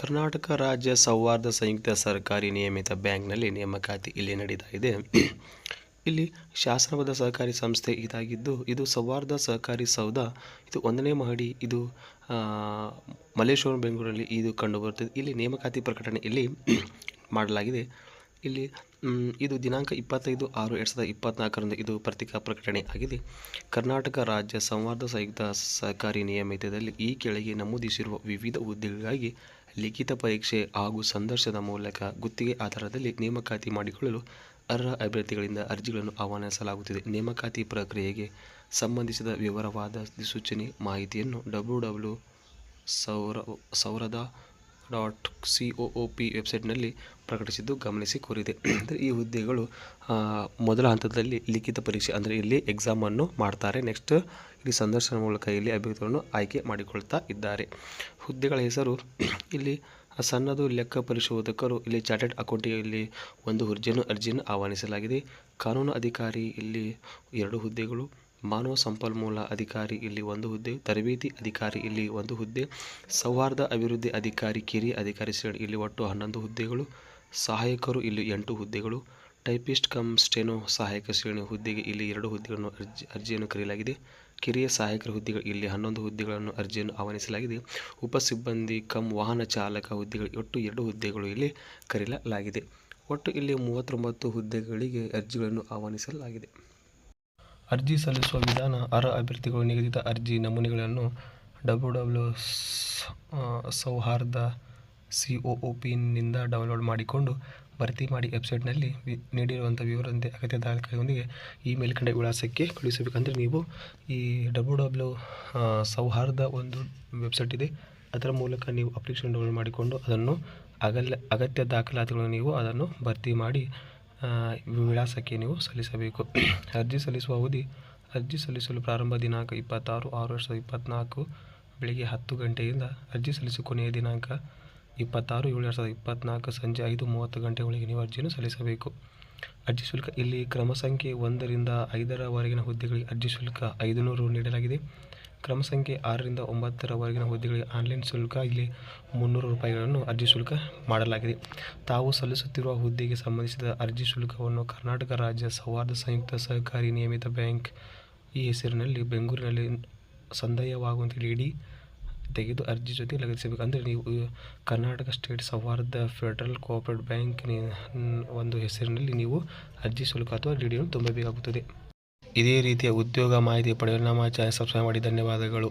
ಕರ್ನಾಟಕ ರಾಜ್ಯ ಸೌಹಾರ್ದ ಸಂಯುಕ್ತ ಸರ್ಕಾರಿ ನಿಯಮಿತ ಬ್ಯಾಂಕ್ನಲ್ಲಿ ನೇಮಕಾತಿ ಇಲ್ಲಿ ನಡೀತಾ ಇದೆ ಇಲ್ಲಿ ಶಾಸನಬದ್ಧ ಸಹಕಾರಿ ಸಂಸ್ಥೆ ಇದಾಗಿದ್ದು, ಇದು ಸೌಹಾರ್ದ ಸಹಕಾರಿ ಸೌಧ. ಇದು ಒಂದನೇ ಮಹಡಿ. ಇದು ಮಲ್ಲೇಶ್ವರಂ ಬೆಂಗಳೂರಲ್ಲಿ ಇದು ಕಂಡುಬರುತ್ತದೆ. ಇಲ್ಲಿ ನೇಮಕಾತಿ ಪ್ರಕಟಣೆ ಇಲ್ಲಿ ಮಾಡಲಾಗಿದೆ. ಇಲ್ಲಿ ಇದು ದಿನಾಂಕ ಇಪ್ಪತ್ತೈದು ಆರು ಎರಡು ಸಾವಿರದ ಇಪ್ಪತ್ತ್ನಾಲ್ಕರಂದು ಇದು ಪತ್ರಿಕಾ ಪ್ರಕಟಣೆ ಆಗಿದೆ. ಕರ್ನಾಟಕ ರಾಜ್ಯ ಸಂವಾದ ಸಂಯುಕ್ತ ಸಹಕಾರಿ ನಿಯಮಿತದಲ್ಲಿ ಈ ಕೆಳಗೆ ನಮೂದಿಸಿರುವ ವಿವಿಧ ಹುದ್ದೆಗಳಿಗಾಗಿ ಲಿಖಿತ ಪರೀಕ್ಷೆ ಹಾಗೂ ಸಂದರ್ಶನದ ಮೂಲಕ ಗುತ್ತಿಗೆ ಆಧಾರದಲ್ಲಿ ನೇಮಕಾತಿ ಮಾಡಿಕೊಳ್ಳಲು ಅರ್ಹ ಅಭ್ಯರ್ಥಿಗಳಿಂದ ಅರ್ಜಿಗಳನ್ನು ಆಹ್ವಾನಿಸಲಾಗುತ್ತಿದೆ. ನೇಮಕಾತಿ ಪ್ರಕ್ರಿಯೆಗೆ ಸಂಬಂಧಿಸಿದ ವಿವರವಾದ ಸೂಚನೆ, ಮಾಹಿತಿಯನ್ನು ಡಬ್ಲ್ಯೂ ಡಬ್ಲ್ಯೂ ಸೌರ, ಸೌರದ dot C O O P ವೆಬ್ಸೈಟ್ನಲ್ಲಿ ಪ್ರಕಟಿಸಿದ್ದು ಗಮನಿಸಿ ಕೋರಿದೆ. ಅಂದರೆ ಈ ಹುದ್ದೆಗಳು ಮೊದಲ ಹಂತದಲ್ಲಿ ಲಿಖಿತ ಪರೀಕ್ಷೆ, ಅಂದರೆ ಇಲ್ಲಿ ಎಕ್ಸಾಮನ್ನು ಮಾಡ್ತಾರೆ. ನೆಕ್ಸ್ಟ್ ಇಲ್ಲಿ ಸಂದರ್ಶನ ಮೂಲಕ ಇಲ್ಲಿ ಅಭ್ಯರ್ಥಿಗಳನ್ನು ಆಯ್ಕೆ ಮಾಡಿಕೊಳ್ತಾ ಇದ್ದಾರೆ. ಹುದ್ದೆಗಳ ಹೆಸರು, ಇಲ್ಲಿ ಸಣ್ಣದು ಲೆಕ್ಕ ಪರಿಶೋಧಕರು, ಇಲ್ಲಿ ಚಾರ್ಟೆಡ್ ಅಕೌಂಟಿಗೆ ಇಲ್ಲಿ ಒಂದು ಹುದ್ದೆಯನ್ನು ಅರ್ಜಿಯನ್ನು ಆಹ್ವಾನಿಸಲಾಗಿದೆ. ಕಾನೂನು ಅಧಿಕಾರಿ, ಇಲ್ಲಿ ಎರಡು ಹುದ್ದೆಗಳು. ಮಾನವ ಸಂಪನ್ಮೂಲ ಅಧಿಕಾರಿ ಇಲ್ಲಿ ಒಂದು ಹುದ್ದೆ, ತರಬೇತಿ ಅಧಿಕಾರಿ ಇಲ್ಲಿ ಒಂದು ಹುದ್ದೆ, ಸೌಹಾರ್ದ ಅಭಿವೃದ್ಧಿ ಅಧಿಕಾರಿ, ಕಿರಿಯ ಅಧಿಕಾರಿ ಶ್ರೇಣಿ ಇಲ್ಲಿ ಒಟ್ಟು ಹನ್ನೊಂದು ಹುದ್ದೆಗಳು, ಸಹಾಯಕರು ಇಲ್ಲಿ ಎಂಟು ಹುದ್ದೆಗಳು, ಟೈಪಿಸ್ಟ್ ಕಮ್ ಸ್ಟೆನೋ ಸಹಾಯಕ ಶ್ರೇಣಿ ಹುದ್ದೆಗೆ ಇಲ್ಲಿ ಎರಡು ಹುದ್ದೆಗಳನ್ನು ಅರ್ಜಿ, ಅರ್ಜಿಯನ್ನು ಕರೆಯಲಾಗಿದೆ. ಕಿರಿಯ ಸಹಾಯಕರ ಹುದ್ದೆಗಳು ಇಲ್ಲಿ ಹನ್ನೊಂದು ಹುದ್ದೆಗಳನ್ನು ಅರ್ಜಿಯನ್ನು ಆಹ್ವಾನಿಸಲಾಗಿದೆ. ಉಪ ಸಿಬ್ಬಂದಿ ಕಮ್ ವಾಹನ ಚಾಲಕ ಹುದ್ದೆಗಳು ಒಟ್ಟು ಎರಡು ಹುದ್ದೆಗಳು ಇಲ್ಲಿ ಕರೆಯಲಾಗಿದೆ. ಒಟ್ಟು ಇಲ್ಲಿ ಮೂವತ್ತೊಂಬತ್ತು ಹುದ್ದೆಗಳಿಗೆ ಅರ್ಜಿಗಳನ್ನು ಆಹ್ವಾನಿಸಲಾಗಿದೆ. ಅರ್ಜಿ ಸಲ್ಲಿಸುವ ವಿಧಾನ ಅರ್ಹ ಅಭ್ಯರ್ಥಿಗಳು ನಿಗದಿತ ಅರ್ಜಿ ನಮೂನೆಗಳನ್ನು W W Souharda C O O ಪಿನಿಂದ download ಮಾಡಿಕೊಂಡು ಭರ್ತಿ ಮಾಡಿ ವೆಬ್ಸೈಟ್ನಲ್ಲಿ ವಿ- ನೀಡಿರುವಂಥ ವಿವರದಂತೆ ಅಗತ್ಯ ದಾಖಲೆಗಳೊಂದಿಗೆ ಈ ಮೇಲ್ಕಂಡ ವಿಳಾಸಕ್ಕೆ ಕಳುಹಿಸಬೇಕಂದ್ರೆ ನೀವು ಈ ಡಬ್ಲ್ಯೂ ಡಬ್ಲ್ಯೂ ಸೌಹಾರ್ದ ಒಂದು ವೆಬ್ಸೈಟ್ ಇದೆ. ಅದರ ಮೂಲಕ ನೀವು ಅಪ್ಲಿಕೇಶನ್ ಡೌನ್ಲೋಡ್ ಮಾಡಿಕೊಂಡು ಅದನ್ನು ಅಗಲ್ಯ, ಅಗತ್ಯ ದಾಖಲಾತಿಗಳನ್ನು ನೀವು ಅದನ್ನು ಭರ್ತಿ ಮಾಡಿ ವಿಳಾಸಕ್ಕೆ ನೀವು ಸಲ್ಲಿಸಬೇಕು. ಅರ್ಜಿ ಸಲ್ಲಿಸುವ ಅವಧಿ, ಅರ್ಜಿ ಸಲ್ಲಿಸಲು ಪ್ರಾರಂಭ ದಿನಾಂಕ ಇಪ್ಪತ್ತಾರು, ಆರು ಎರಡು ಸಾವಿರದ ಇಪ್ಪತ್ತ್ನಾಲ್ಕು ಬೆಳಿಗ್ಗೆ ಹತ್ತು ಗಂಟೆಯಿಂದ ಅರ್ಜಿ ಸಲ್ಲಿಸುವ ಕೊನೆಯ ದಿನಾಂಕ ಇಪ್ಪತ್ತಾರು, ಏಳು ಎರಡು ಸಾವಿರದ ಇಪ್ಪತ್ತ್ನಾಲ್ಕು ಸಂಜೆ ಐದು ಮೂವತ್ತು ಗಂಟೆಯೊಳಗೆ ನೀವು ಅರ್ಜಿಯನ್ನು ಸಲ್ಲಿಸಬೇಕು. ಅರ್ಜಿ ಶುಲ್ಕ ಇಲ್ಲಿ ಕ್ರಮ ಸಂಖ್ಯೆ ಒಂದರಿಂದ ಐದರವರೆಗಿನ ಹುದ್ದೆಗಳಿಗೆ ಅರ್ಜಿ ಶುಲ್ಕ ಐದುನೂರು ನೀಡಲಾಗಿದೆ. ಕ್ರಮ ಸಂಖ್ಯೆ ಆರರಿಂದ ಒಂಬತ್ತರವರೆಗಿನ ಹುದ್ದೆಗಳಿಗೆ ಆನ್ಲೈನ್ ಶುಲ್ಕ, ಇಲ್ಲಿ ಮುನ್ನೂರು ರೂಪಾಯಿಗಳನ್ನು ಅರ್ಜಿ ಶುಲ್ಕ ಮಾಡಲಾಗಿದೆ. ತಾವು ಸಲ್ಲಿಸುತ್ತಿರುವ ಹುದ್ದೆಗೆ ಸಂಬಂಧಿಸಿದ ಅರ್ಜಿ ಶುಲ್ಕವನ್ನು ಕರ್ನಾಟಕ ರಾಜ್ಯ ಸೌಹಾರ್ದ ಸಂಯುಕ್ತ ಸಹಕಾರಿ ನಿಯಮಿತ ಬ್ಯಾಂಕ್ ಈ ಹೆಸರಿನಲ್ಲಿ ಬೆಂಗಳೂರಿನಲ್ಲಿ ಸಂದಾಯವಾಗುವಂತೆ ಇಡಿ ತೆಗೆದು ಅರ್ಜಿ ಜೊತೆ ಲಗತ್ತಿಸಬೇಕು. ಅಂದರೆ ನೀವು Karnataka state Souharda federal cooperate bank ಒಂದು ಹೆಸರಿನಲ್ಲಿ ನೀವು ಅರ್ಜಿ ಶುಲ್ಕ ಅಥವಾ ಡಿ ಡಿಯನ್ನು ತುಂಬಬೇಕಾಗುತ್ತದೆ. ಇದೇ ರೀತಿಯ ಉದ್ಯೋಗ ಮಾಹಿತಿ ಪಡೆಯಲು ನಮ್ಮ ಚಾನೆಲ್ ಸಬ್ಸ್ಕ್ರೈಬ್ ಮಾಡಿ. ಧನ್ಯವಾದಗಳು.